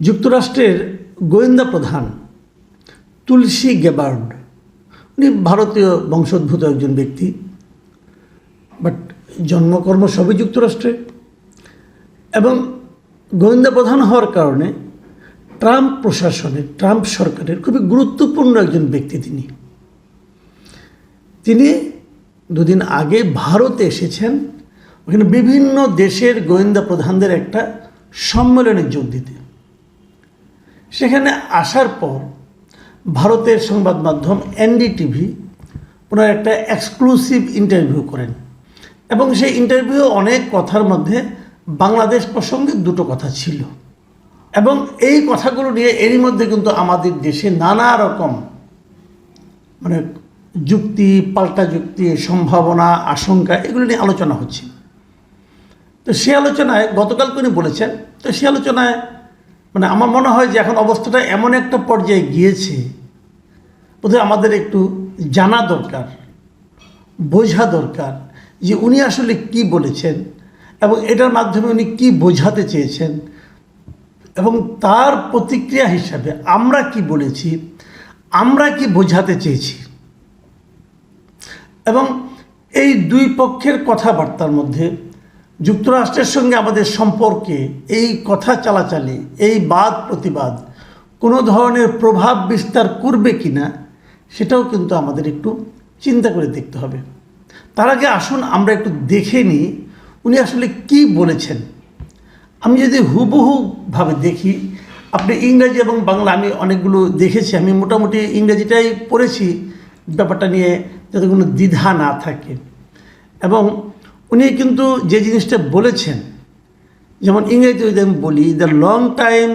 যুক্তরাষ্ট্রের গোয়েন্দা প্রধান তুলসী গেবার্ড। উনি ভারতীয় বংশোদ্ভূত একজন ব্যক্তি, বাট জন্মকর্ম সবই যুক্তরাষ্ট্রে। এবং গোয়েন্দা প্রধান হওয়ার কারণে ট্রাম্প প্রশাসনের ট্রাম্প সরকারের খুবই গুরুত্বপূর্ণ একজন ব্যক্তি তিনি। তিনি দুদিন আগে ভারতে এসেছেন, ওখানে বিভিন্ন দেশের গোয়েন্দা প্রধানদের একটা সম্মেলনে যোগ দিতে। সেখানে আসার পর ভারতের সংবাদ মাধ্যম এনডিটিভি ওনার একটা এক্সক্লুসিভ ইন্টারভিউ করেন। এবং সেই ইন্টারভিউ অনেক কথার মধ্যে বাংলাদেশ প্রসঙ্গে দুটো কথা ছিল। এবং এই কথাগুলো নিয়ে এরই মধ্যে কিন্তু আমাদের দেশে নানা রকম মানে যুক্তি, পাল্টা যুক্তি, সম্ভাবনা, আশঙ্কা এগুলো নিয়ে আলোচনা হচ্ছে। তো সে আলোচনায় গতকাল উনি বলেছেন, তো সে আলোচনায় মানে আমার মনে হয় যে এখন অবস্থাটা এমন একটা পর্যায়ে গিয়েছে, বোধহয় আমাদের একটু জানা দরকার, বোঝা দরকার যে উনি আসলে কি বলেছেন এবং এটার মাধ্যমে উনি কি বোঝাতে চেয়েছেন এবং তার প্রতিক্রিয়া হিসাবে আমরা কি বলেছি, আমরা কি বোঝাতে চেয়েছি। এবং এই দুই পক্ষের কথাবার্তার মধ্যে যুক্তরাষ্ট্রের সঙ্গে আমাদের সম্পর্কে এই কথা চালাচালি, এই বাদ প্রতিবাদ কোনো ধরনের প্রভাব বিস্তার করবে কি না সেটাও কিন্তু আমাদের একটু চিন্তা করে দেখতে হবে। তার আগে আসুন আমরা একটু দেখে নিই উনি আসলে কি বলেছেন। আমি যদি হুবহুভাবে দেখি, আপনি ইংরাজি এবং বাংলা আমি অনেকগুলো দেখেছি, আমি মোটামুটি ইংরাজিটাই পড়েছি, ব্যাপারটা নিয়ে যাতে কোনো দ্বিধা না থাকে। এবং উনি কিন্তু যে জিনিসটা বলেছেন, যেমন ইংরেজি যদি আমি বলি the long time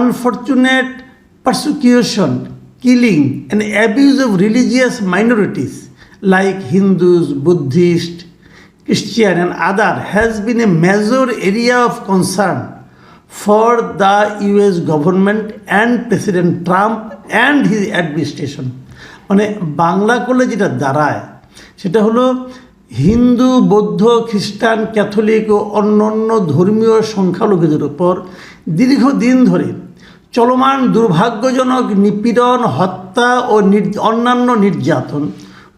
unfortunate persecution killing and abuse of religious minorities like Hindus Buddhist Christian and other has been a major area of concern for the US government and President Trump and his administration. মানে বাংলা করলে যেটা দাঁড়ায়, সেটা হলো হিন্দু, বৌদ্ধ, খ্রিস্টান, Catholic ও অন্যান্য ধর্মীয় সংখ্যালঘুদের উপর দীর্ঘদিন ধরে চলমান দুর্ভাগ্যজনক নিপীড়ন, হত্যা ও অন্যান্য নির্যাতন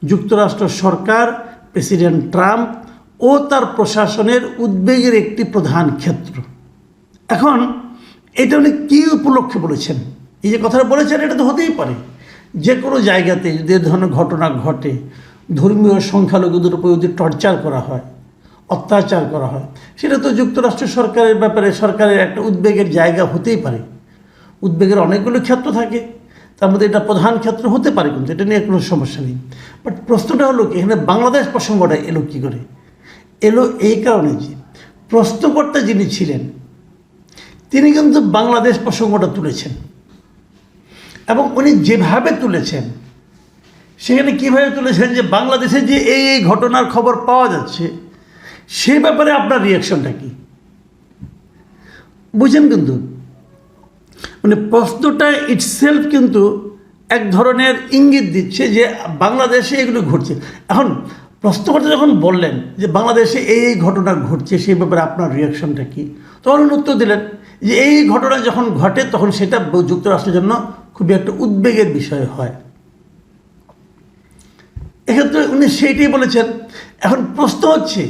যুক্তরাষ্ট্র সরকার, প্রেসিডেন্ট ট্রাম্প ও তার প্রশাসনের উদ্বেগের একটি প্রধান ক্ষেত্র। এখন এটা উনি কী উপলক্ষে বলেছেন? এই যে কথাটা বলেছেন, এটা তো হতেই পারে। যে কোনো জায়গাতে যদি ধরনের ঘটনা ঘটে ধর্মীয় সংখ্যালঘুদের উপর যদি টর্চার করা হয়, অত্যাচার করা হয়, সেটা তো যুক্তরাষ্ট্র সরকারের ব্যাপারে সরকারের একটা উদ্বেগের জায়গা হতেই পারে। উদ্বেগের অনেকগুলো ক্ষেত্র থাকে, তার মধ্যে এটা প্রধান ক্ষেত্র হতে পারে কিন্তু এটা নিয়ে কোনো সমস্যা নেই। বাট প্রশ্নটা হলো কি, এখানে বাংলাদেশ প্রসঙ্গটা এলো কী করে? এলো এই কারণে যে প্রশ্নকর্তা যিনি ছিলেন, তিনি কিন্তু বাংলাদেশ প্রসঙ্গটা তুলেছেন। এবং উনি যেভাবে তুলেছেন সেখানে কীভাবে তুলেছেন যে বাংলাদেশে যে এই এই ঘটনার খবর পাওয়া যাচ্ছে, সে ব্যাপারে আপনার রিয়াকশনটা কি? বুঝেন কিন্তু মানে প্রশ্নটা ইটসেলফ কিন্তু এক ধরনের ইঙ্গিত দিচ্ছে যে বাংলাদেশে এগুলো ঘটছে। এখন প্রশ্নকর্তা যখন বললেন যে বাংলাদেশে এই এই ঘটনা ঘটছে সেই ব্যাপারে আপনার রিয়াকশনটা কি? তখন উত্তর দিলেন যে এই ঘটনা যখন ঘটে, তখন সেটা যুক্তরাষ্ট্রের জন্য খুবই একটা উদ্বেগের বিষয় হয়। এক্ষেত্রে উনি সেইটাই বলেছেন। এখন প্রশ্ন হচ্ছে,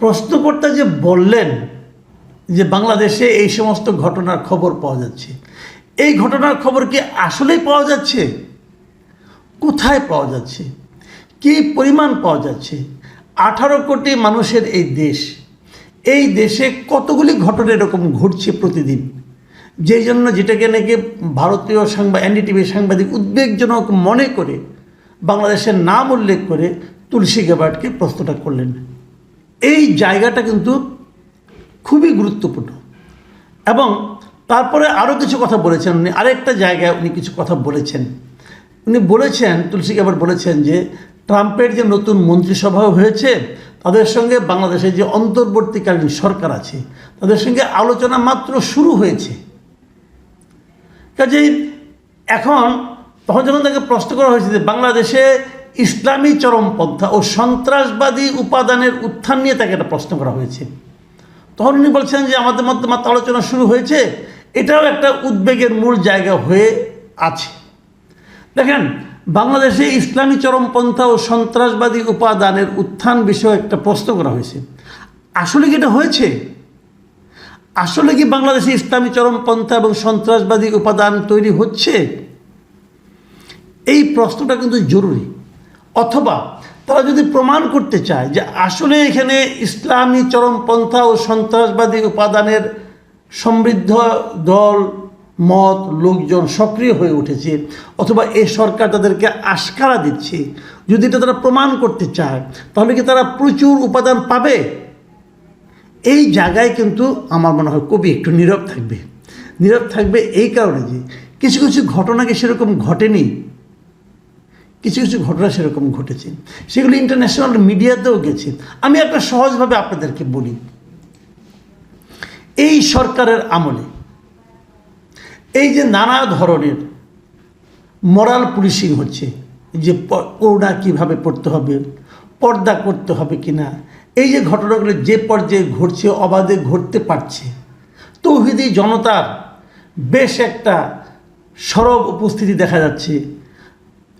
প্রশ্নকর্তা যে বললেন যে বাংলাদেশে এই সমস্ত ঘটনার খবর পাওয়া যাচ্ছে, এই ঘটনার খবর কি আসলেই পাওয়া যাচ্ছে? কোথায় পাওয়া যাচ্ছে? কী পরিমাণ পাওয়া যাচ্ছে? আঠারো কোটি মানুষের এই দেশ, এই দেশে কতগুলি ঘটনা এরকম ঘটছে প্রতিদিন? যেই জন্য যেটাকে নাকি ভারতীয় সাংবাদ এনডিটিভি সাংবাদিক উদ্বেগজনক মনে করে বাংলাদেশের নাম উল্লেখ করে তুলসী গেবার্ডকে প্রশ্নটা করলেন। এই জায়গাটা কিন্তু খুবই গুরুত্বপূর্ণ। এবং তারপরে আরও কিছু কথা বলেছেন। উনি আরেকটা জায়গায় উনি কিছু কথা বলেছেন। উনি বলেছেন, তুলসী আবার বলেছেন যে, ট্রাম্পের যে নতুন মন্ত্রিসভা হয়েছে, তাদের সঙ্গে বাংলাদেশের যে অন্তর্বর্তীকালীন সরকার আছে, তাদের সঙ্গে আলোচনা মাত্র শুরু হয়েছে। কাজেই এখন তখন যখন তাকে প্রশ্ন করা হয়েছে যে বাংলাদেশে ইসলামী চরমপন্থা ও সন্ত্রাসবাদী উপাদানের উত্থান নিয়ে তাকে একটা প্রশ্ন করা হয়েছে। তখন উনি বলছেন যে আমাদের মধ্যে মাত্র আলোচনা শুরু হয়েছে, এটাও একটা উদ্বেগের মূল জায়গা হয়ে আছে। দেখেন, বাংলাদেশে ইসলামী চরমপন্থা ও সন্ত্রাসবাদী উপাদানের উত্থান বিষয়ে একটা প্রশ্ন করা হয়েছে। আসলে কি এটা হয়েছে? আসলে কি বাংলাদেশে ইসলামী চরমপন্থা এবং সন্ত্রাসবাদী উপাদান তৈরি হচ্ছে? এই প্রশ্নটা কিন্তু জরুরি। অথবা তারা যদি প্রমাণ করতে চায় যে আসলে এখানে ইসলামী চরমপন্থা ও সন্ত্রাসবাদী উপাদানের সমৃদ্ধ দল, মত, লোকজন সক্রিয় হয়ে উঠেছে অথবা এই সরকার তাদেরকে আশকারা দিচ্ছে, যদি এটা তারা প্রমাণ করতে চায়, তাহলে কি তারা প্রচুর উপাদান পাবে? এই জায়গায় কিন্তু আমার মনে হয় কবি একটু নীরব থাকবে। নীরব থাকবে এই কারণে যে কিছু কিছু ঘটনাকে সেরকম ঘটেনি? কিছু কিছু ঘটনা সেরকম ঘটেছে। সেগুলো ইন্টারন্যাশনাল মিডিয়াতেও গেছে। আমি একটা সহজভাবে আপনাদেরকে বলি। এই সরকারের আমলে এই যে নানা ধরনের মরাল পুলিশিং হচ্ছে, যে করোনা কীভাবে পড়তে হবে, পর্দা করতে হবে কিনা, এই যে ঘটনাগুলো যে পর্যায়ে ঘটছে, অবাধে ঘটতে পারছে, তৌহিদি জনতার বেশ একটা সরব উপস্থিতি দেখা যাচ্ছে।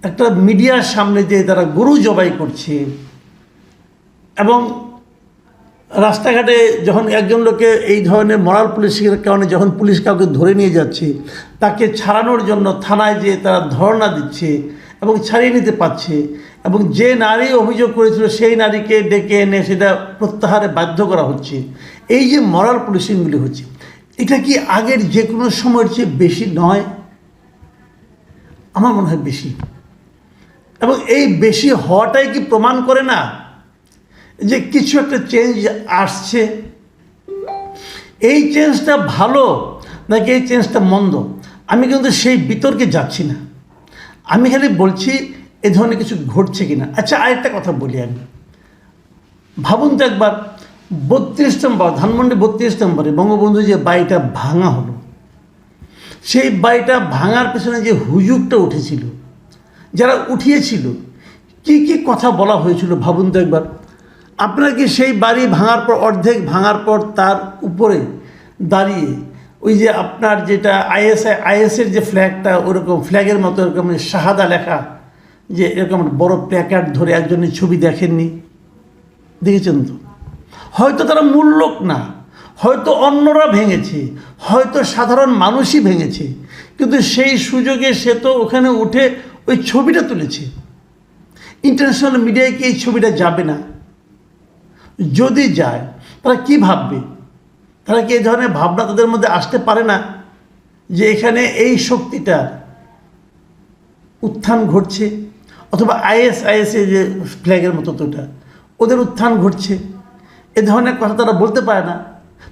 একটা মিডিয়ার সামনে যে তারা গরু জবাই করছে এবং রাস্তাঘাটে যখন একজন লোকে এই ধরনের মরাল পুলিশের কারণে যখন পুলিশ কাউকে ধরে নিয়ে যাচ্ছে, তাকে ছাড়ানোর জন্য থানায় যেয়ে তারা ধর্ণা দিচ্ছে এবং ছাড়িয়ে নিতে পারছে এবং যে নারী অভিযোগ করেছিল সেই নারীকে ডেকে এনে সেটা প্রত্যাহারে বাধ্য করা হচ্ছে। এই যে মরাল পুলিশিংগুলি হচ্ছে, এটা কি আগের যে কোনো সময়ের চেয়ে বেশি নয়? আমার মনে হয় বেশি। এবং এই বেশি হওয়াটাই কি প্রমাণ করে না যে কিছু একটা চেঞ্জ আসছে? এই চেঞ্জটা ভালো নাকি এই চেঞ্জটা মন্দ? আমি কিন্তু সেই বিতর্কে যাচ্ছি না। আমি খালি বলছি এ ধরনের কিছু ঘটছে কিনা। আচ্ছা আরেকটা কথা বলি আমি। ভাবুন তো একবার, বত্রিশ নম্বর, ধানমন্ডি বত্রিশ নম্বরে বঙ্গবন্ধু যে বাড়িটা ভাঙা হলো, সেই বাড়িটা ভাঙার পেছনে যে হুজুগটা উঠেছিল যারা উঠিয়েছিল, কি কি কথা বলা হয়েছিল ভাবুন তো একবার। আপনাকে সেই বাড়ি ভাঙার পর, অর্ধেক ভাঙার পর তার উপরে দাঁড়িয়ে ওই যে আপনার যেটা আইএসআই, আইএসের যে ফ্ল্যাগটা ওরকম ফ্ল্যাগের মতো এরকম শাহাদা লেখা, যে এরকম বড় প্ল্যাকার্ড ধরে একজনের ছবি দেখেননি? দেখেছেন তো? হয়তো তারা মূল লোক না, হয়তো অন্যরা ভেঙেছে, হয়তো সাধারণ মানুষই ভেঙেছে, কিন্তু সেই সুযোগে সে তো ওখানে উঠে ওই ছবিটা তুলেছে। ইন্টারন্যাশনাল মিডিয়ায় কি এই ছবিটা যাবে না। যদি যায়, তারা কি ভাববে? তারা কি এই ধরনের ভাবনা তাদের মধ্যে আসতে পারে না যে এখানে এই শক্তিটার উত্থান ঘটছে? অথবা আইএস আইএসএ যে ফ্ল্যাগের মতো তো ওটা, ওদের উত্থান ঘটছে। এ ধরনের কথা তারা বলতে পারে না।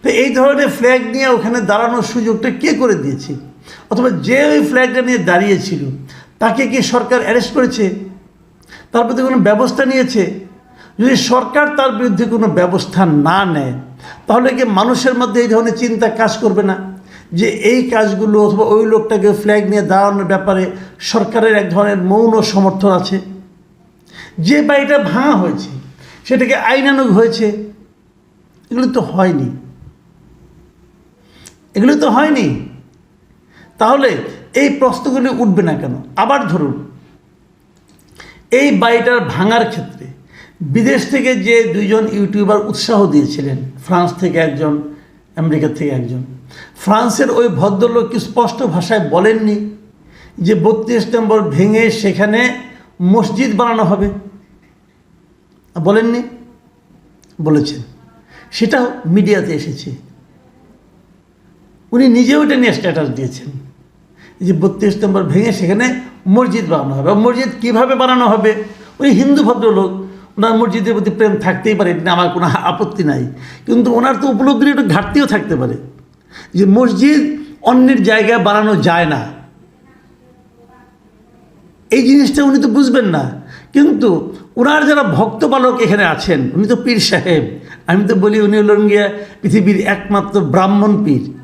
তো এই ধরনের ফ্ল্যাগ নিয়ে ওখানে দাঁড়ানোর সুযোগটা কে করে দিয়েছে? অথবা যে ওই ফ্ল্যাগটা নিয়ে দাঁড়িয়েছিল তাকে কি সরকার অ্যারেস্ট করেছে, তার প্রতি কোনো ব্যবস্থা নিয়েছে। যদি সরকার তার বিরুদ্ধে কোনো ব্যবস্থা না নেয়, তাহলে কি মানুষের মধ্যে এই ধরনের চিন্তা কাজ করবে না? যে এই কাজগুলো অথবা ওই লোকটাকে ফ্ল্যাগ নিয়ে দাঁড়ানোর ব্যাপারে সরকারের এক ধরনের মৌন সমর্থন আছে। যে বাড়িটা ভাঙা হয়েছে, সেটাকে আইনানুগ হয়েছে, এগুলো তো হয়নি। এগুলো তো হয়নি। তাহলে এই প্রশ্নগুলি উঠবে না কেন? আবার ধরুন, এই বাড়িটার ভাঙার ক্ষেত্রে বিদেশ থেকে যে দুইজন ইউটিউবার উৎসাহ দিয়েছিলেন, ফ্রান্স থেকে একজন, আমেরিকা থেকে একজন, ফ্রান্সের ওই ভদ্রলোক কি স্পষ্ট ভাষায় বলেননি যে বত্রিশ নম্বর ভেঙে সেখানে মসজিদ বানানো হবে? বলেননি? বলেছেন। সেটাও মিডিয়াতে এসেছে। উনি নিজেও এটা নিয়ে স্ট্যাটাস দিয়েছেন। যে বত্রিশ নম্বর ভেঙে সেখানে মসজিদ বানানো হবে। মসজিদ কীভাবে বানানো হবে? ওই হিন্দু ভদ্রলোক, ওনার মসজিদের প্রতি প্রেম থাকতেই পারে, এটা আমার কোনো আপত্তি নাই। কিন্তু ওনার তো উপলব্ধির একটু ঘাটতিও থাকতে পারে। যে মসজিদ অন্যের জায়গায় বানানো যায় না। এই জিনিসটা উনি তো বুঝবেন না। কিন্তু ওনার যারা ভক্ত বালক এখানে আছেন, উনি তো পীর সাহেব। আমি তো বলি উনি হলেন গিয়া পৃথিবীর একমাত্র ব্রাহ্মণ পীর।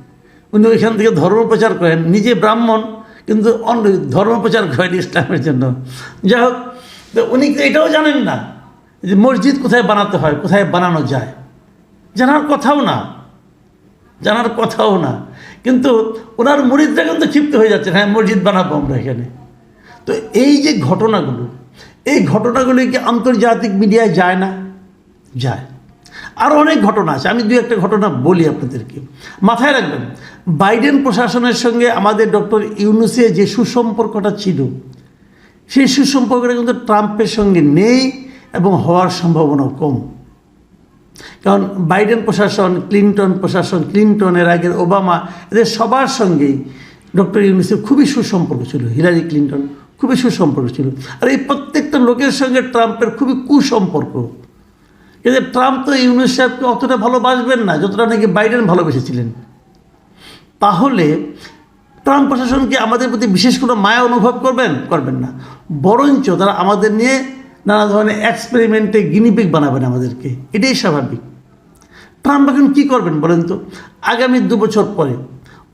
উনি ওইখান থেকে ধর্ম প্রচার করেন, নিজে ব্রাহ্মণ, কিন্তু অন্য ধর্ম প্রচার করেন ইসলামের জন্য। যাই হোক, তো উনি এটাও জানেন না যে মসজিদ কোথায় বানাতে হয়, কোথায় বানানো যায়? জানার কথাও না। জানার কথাও না। কিন্তু ওনার মুরিদরা কিন্তু ক্ষিপ্ত হয়ে যাচ্ছে হ্যাঁ মসজিদ বানাবো আমরা এখানে। তো এই যে ঘটনাগুলো, এই ঘটনাগুলি কি আন্তর্জাতিক মিডিয়ায় যায় না? যায়। আরও অনেক ঘটনা আছে। আমি দু একটা ঘটনা বলি আপনাদেরকে। মাথায় রাখবেন, বাইডেন প্রশাসনের সঙ্গে আমাদের ডক্টর ইউনুসে যে সুসম্পর্কটা ছিল, সেই সুসম্পর্কটা কিন্তু ট্রাম্পের সঙ্গে নেই এবং হওয়ার সম্ভাবনাও কম। কারণ বাইডেন প্রশাসন, ক্লিন্টন প্রশাসন, ক্লিন্টনের আগের ওবামা, এদের সবার সঙ্গেই ডক্টর ইউনুসের খুবই সুসম্পর্ক ছিল, হিলারি ক্লিন্টন খুবই সুসম্পর্ক ছিল। আর এই প্রত্যেকটা লোকের সঙ্গে ট্রাম্পের খুবই কুসম্পর্ক। কিন্তু ট্রাম্প তো ইউনুস সাহেবকে অতটা ভালোবাসবেন না, যতটা নাকি বাইডেন ভালোবেসেছিলেন। তাহলে ট্রাম্প প্রশাসন কি আমাদের প্রতি বিশেষ কোনো মায়া অনুভব করবেন? করবেন না। বরঞ্চ তারা আমাদের নিয়ে নানা ধরনের এক্সপেরিমেন্টে গিনিপিক বানাবেন আমাদেরকে। এটাই স্বাভাবিক। ট্রাম্প এখন কী করবেন বলেন তো? আগামী দু বছর পরে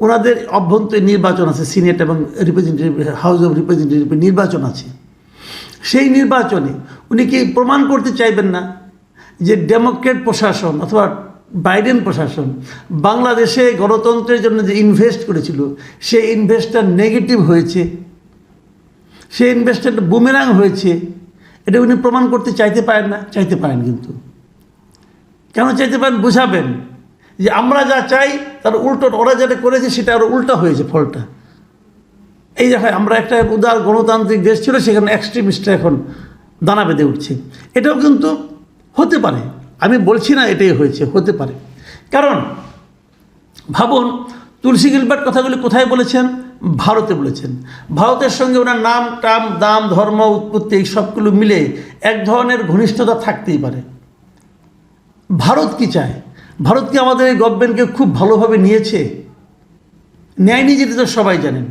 ওনাদের অভ্যন্তরীণ নির্বাচন আছে, সিনেট এবং রিপ্রেজেন্টেটিভ হাউস অফ রিপ্রেজেন্টেটিভ নির্বাচন আছে। সেই নির্বাচনে উনি কি প্রমাণ করতে চাইবেন না? যে ডেমোক্রেট প্রশাসন অথবা বাইডেন প্রশাসন বাংলাদেশে গণতন্ত্রের জন্য যে ইনভেস্ট করেছিল সেই ইনভেস্টটা নেগেটিভ হয়েছে। সেই ইনভেস্টটা বুমেরাং হয়েছে। এটা উনি প্রমাণ করতে চাইতে পারেন না, চাইতে পারেন কিন্তু। কেন চাইতে পারেন বুঝাবেন? যে আমরা যা চাই, তার উল্টো ওরা যেটা করেছে, সেটা আরও উল্টা হয়েছে ফলটা। এই দেখো আমরা একটা উদার গণতান্ত্রিক দেশ ছিল, সেখানে এক্সট্রিমিস্টরা এখন দানা বেঁধে উঠছে। এটাও কিন্তু হতে পারে। আমি বলছি না এটাই হয়েছে, হতে পারে। কারণ, ভাবুন, তুলসী গিলবার্ট কথাগুলি কোথায় বলেছেন? ভারতে বলেছেন। ভারতের সঙ্গে ওনার নাম, টাম, দাম, ধর্ম, উৎপত্তি এই সবগুলো মিলে এক ধরনের ঘনিষ্ঠতা থাকতেই পারে। ভারত কি চায়? ভারত কি আমাদের এই গভর্নমেন্টকে খুব ভালোভাবে নিয়েছে? ন্যায় যেটা তো সবাই জানেন।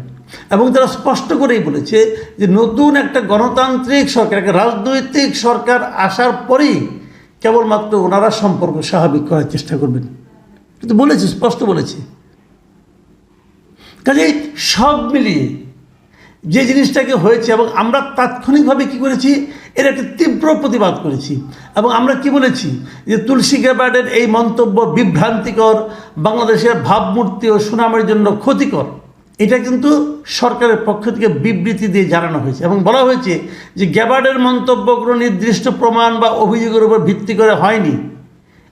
এবং তারা স্পষ্ট করেই বলেছে যে নতুন একটা গণতান্ত্রিক সরকার, একটা রাজনৈতিক সরকার আসার পরেই কেবলমাত্র ওনারা সম্পর্ক স্বাভাবিক করার চেষ্টা করবেন। কিন্তু বলেছে, স্পষ্ট বলেছে। কাজেই সব মিলিয়ে যে জিনিসটাকে হয়েছে এবং আমরা তাৎক্ষণিকভাবে কি করেছি, এর একটা তীব্র প্রতিবাদ করেছি। এবং আমরা কি বলেছি, যে তুলসী গ্যাবার্ডের এই মন্তব্য বিভ্রান্তিকর, বাংলাদেশের ভাবমূর্তি ও সুনামের জন্য ক্ষতিকর। এটা কিন্তু সরকারের পক্ষ থেকে বিবৃতি দিয়ে জানানো হয়েছে এবং বলা হয়েছে যে গ্যাবার্ডের মন্তব্য কোনো নির্দিষ্ট প্রমাণ বা অভিযোগের উপর ভিত্তি করে হয়নি।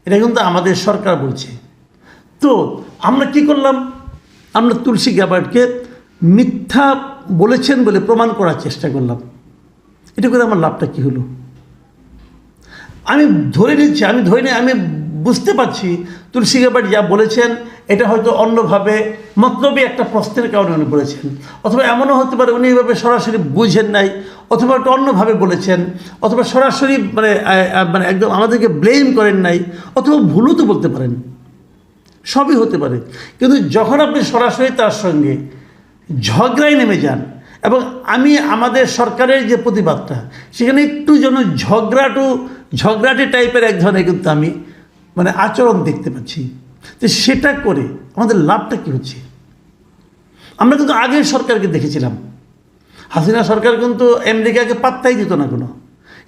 এটা কিন্তু আমাদের সরকার বলছে। তো আমরা কি করলাম? আমরা তুলসী গ্যাবার্ডকে মিথ্যা বলেছেন বলে প্রমাণ করার চেষ্টা করলাম। এটা করে আমার লাভটা কী হলো? আমি ধরে নিচ্ছি, আমি ধরে নিই আমি বুঝতে পারছি। তুলসী গ্যাবার্ড যা বলেছেন, এটা হয়তো অন্যভাবে মতলবী একটা প্রশ্নের কারণে উনি বলেছেন। অথবা এমনও হতে পারে উনি এইভাবে সরাসরি বুঝেন নাই, অথবা একটু অন্যভাবে বলেছেন, অথবা সরাসরি মানে মানে একদম আমাদেরকে ব্লেম করেন নাই, অথবা ভুলও তো বলতে পারেন। সবই হতে পারে। কিন্তু যখন আপনি সরাসরি তার সঙ্গে ঝগড়ায় নেমে যান, এবং আমি আমাদের সরকারের যে প্রতিবাদটা, সেখানে একটু যেন ঝগড়াটু, ঝগড়াটে টাইপের এক ধরনের কিন্তু আমি মানে আচরণ দেখতে পাচ্ছি। তো সেটা করে আমাদের লাভটা কী হচ্ছে? আমরা কিন্তু আগের সরকারকে দেখেছিলাম। হাসিনা সরকার কিন্তু আমেরিকাকে পাত্তাই দিত না কোনো।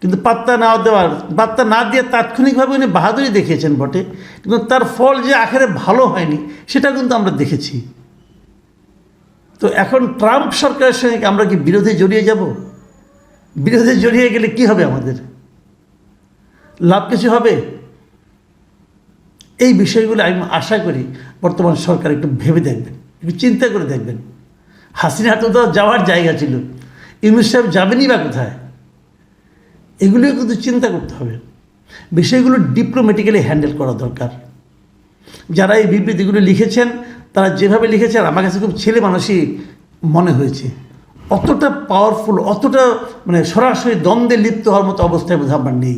কিন্তু পাত্তা না দেওয়ার, পাত্তা না দিয়ে তাৎক্ষণিকভাবে উনি বাহাদুরি দেখিয়েছেন বটে। কিন্তু তার ফল যে আখেরে ভালো হয়নি, সেটা কিন্তু আমরা দেখেছি। তো এখন ট্রাম্প সরকারের সঙ্গে আমরা কি বিরোধে জড়িয়ে যাব? বিরোধে জড়িয়ে গেলে কি হবে আমাদের? লাভ কিছু হবে? এই বিষয়গুলো আমি আশা করি বর্তমান সরকার একটু ভেবে দেখবেন, একটু চিন্তা করে দেখবেন। হাসিনা তো যাওয়ার জায়গা ছিল। ইউনুস সাহেব যাবেনই বা কোথায়? এগুলিও কিন্তু চিন্তা করতে হবে। বিষয়গুলো ডিপ্লোম্যাটিক্যালি হ্যান্ডেল করা দরকার। যারা এই বিবৃতিগুলো লিখেছেন, তারা যেভাবে লিখেছেন, আমার কাছে খুব ছেলে মানুষই মনে হয়েছে। অতটা পাওয়ারফুল অতটা মানে সরাসরি দ্বন্দ্বে লিপ্ত হওয়ার মতো অবস্থায় বোধ আমার নেই।